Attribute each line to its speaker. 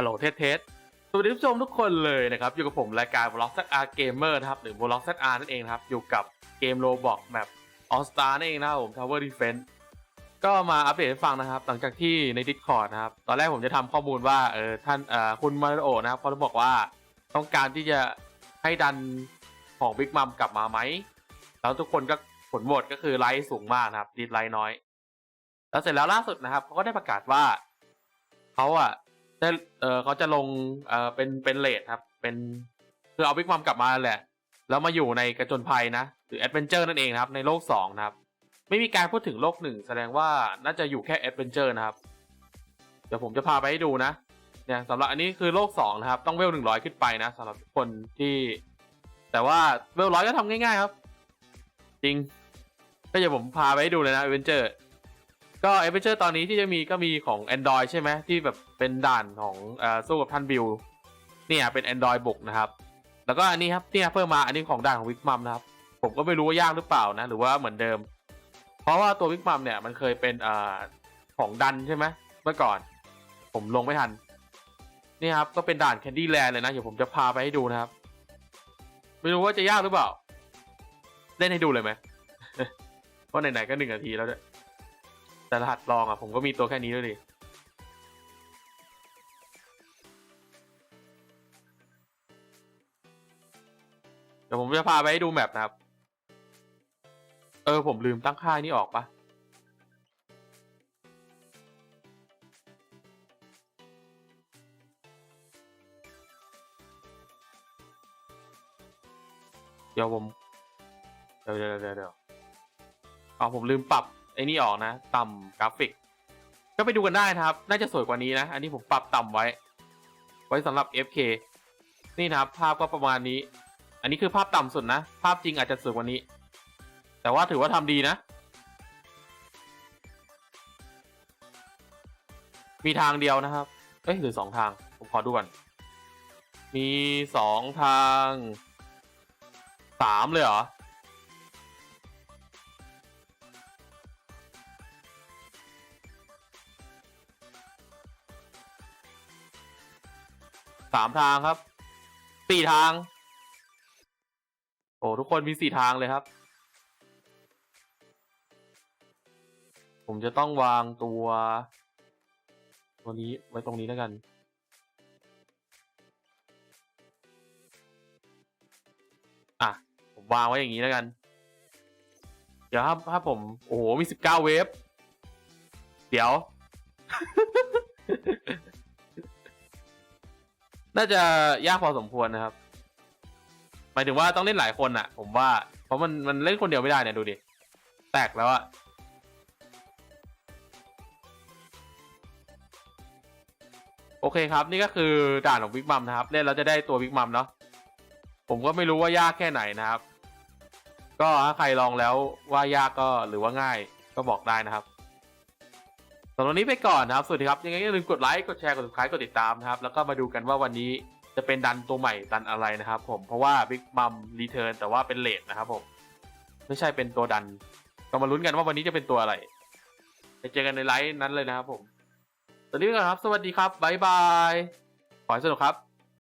Speaker 1: ฮัลโหลเทสเทสสวัสดีผู้ชมทุกคนเลยนะครับอยู่กับผมรายการ v l o g z r Gamer นะครับหรือ v l o g z r นั่นเองครับอยู่กับเกม Roblox แบบ All Star นั่นเองนะครับผม Tower Defense ก็มาอัปเดตให้ฟังนะครับ หลังจากที่ใน Discord นะครับตอนแรกผมจะทำข้อมูลว่าเออท่านเอ่อคุณมาริโอนะครับเขาบอกว่าต้องการที่จะให้ดันของ Big Mom กลับมาไหม แล้วทุกคนก็ผลโหวตก็คือไลค์สูงมากนะครับดีไลค์น้อย แล้วเสร็จแล้วล่าสุดนะครับเขาก็ได้ประกาศว่าเขาอะ ได้เออเขาจะลงเออเป็นเป็นเลทครับ เป็นคือเอาบิ๊กมัมกลับมาแหละ แล้วมาอยู่ในกระจนภัยนะ หรือแอดเวนเจอร์นั่นเองครับ ในโลกสองนะครับ ไม่มีการพูดถึงโลกหนึ่งแสดงว่าน่าจะอยู่แค่แอดเวนเจอร์นะครับ เดี๋ยวผมจะพาไปให้ดูนะเนี่ยสำหรับอันนี้คือโลกสองนะครับ ต้องเวลหนึ่งร้อยขึ้นไปนะสำหรับคนที่ แต่ว่าเวลร้อยก็ทำง่ายๆครับ จริงก็เดี๋ยวผมพาไปให้ดูเลยนะแอดเวนเจอร์ ก็เอเวนเจอร์ตอนนี้ที่จะมีก็มีของ Android ใช่ไหมที่แบบเป็นด่านของอสู้กับท่านบิวเนี่ยเป็น Android บุกนะครับ แล้วก็อันนี้ครับเนี่ยเพิ่มมาอันนี้ของด่านของวิกมัมนะครับ ผมก็ไม่รู้ว่ายากหรือเปล่านะ หรือว่าเหมือนเดิม เพราะว่าตัววิกมัมเนี่ยมันเคยเป็นเอ่อของดันใช่ไหมเมื่อก่อน ผมลงไม่ทันนี่ครับก็เป็นด่านแคนดี้แลนด์เลยนะเดี๋ยวผมจะพาไปให้ดูนะครับ ไม่รู้ว่าจะยากหรือเปล่า เล่นให้ดูเลยไหมเพราะไหนๆก็หนึ่งนาทีแล้วด้วย แต่รหัสลองอะผมก็มีตัวแค่นี้ด้วยดิเดี๋ยวผมจะพาไปให้ดูแมปนะครับ เออผมลืมตั้งค่ายนี่ออกปะเดี๋ยวผม เดี๋ยวเดี๋ยวเดี๋ยวเดี๋ยวอ๋อผมลืมปรับ อ้นี่ออกนะ ต่ำกราฟิก ก็ไปดูกันได้นะครับ น่าจะสวยกว่านี้นะ อันนี้ผมปรับต่ำไว้ ไว้สำหรับ FK นี่นะครับ ภาพก็ประมาณนี้ อันนี้คือภาพต่ำสุดนะ ภาพจริงอาจจะสวยกว่านี้ แต่ว่าถือว่าทำดีนะ มีทางเดียวนะครับ เอ้ยหรือสองทาง ผมขอดูก่อน มีสองทางสามเลยเหรอ สามทางครับสี่ทาง โอ้ทุกคนมีสี่ทางเลยครับ ผมจะต้องวางตัว ตัวนี้ไว้ตรงนี้แล้วกัน อะ ผมวางไว้อย่างนี้แล้วกัน เดี๋ยวถ้าถ้าผม โอ้โห มีสิบเก้าเวฟ เดี๋ยว น่าจะยากพอสมควรนะครับ หมายถึงว่าต้องเล่นหลายคนอะผมว่า เพราะมันมันเล่นคนเดียวไม่ได้เนี่ยดูดิ แตกแล้วอะโอเคครับ นี่ก็คือด่านของบิ๊กมัมนะครับ เล่นแล้วจะได้ตัวบิ๊กมัมเนาะผมก็ไม่รู้ว่ายากแค่ไหนนะครับ ก็ถ้าใครลองแล้วว่ายากก็หรือว่าง่ายก็บอกได้นะครับำหรับวันนี้ไปก่อนนะครับ สวัสดีครับ ยังไงอย่าลืมกดไลค์ กดแชร์ กด subscribe กดติดตามนะครับ แล้วก็มาดูกันว่าวันนี้จะเป็นดันตัวใหม่ดันอะไรนะครับผม เพราะว่า Big Mom Return แต่ว่าเป็นเลทนะครับผม ไม่ใช่เป็นตัวดัน ก็มาลุ้นกันว่าวันนี้จะเป็นตัวอะไร ไปเจอกันในไลฟ์นั้นเลยนะครับผม ตอนนี้ไปก่อนครับ สวัสดีครับบ๊ายบาย ขอให้สนุกครับ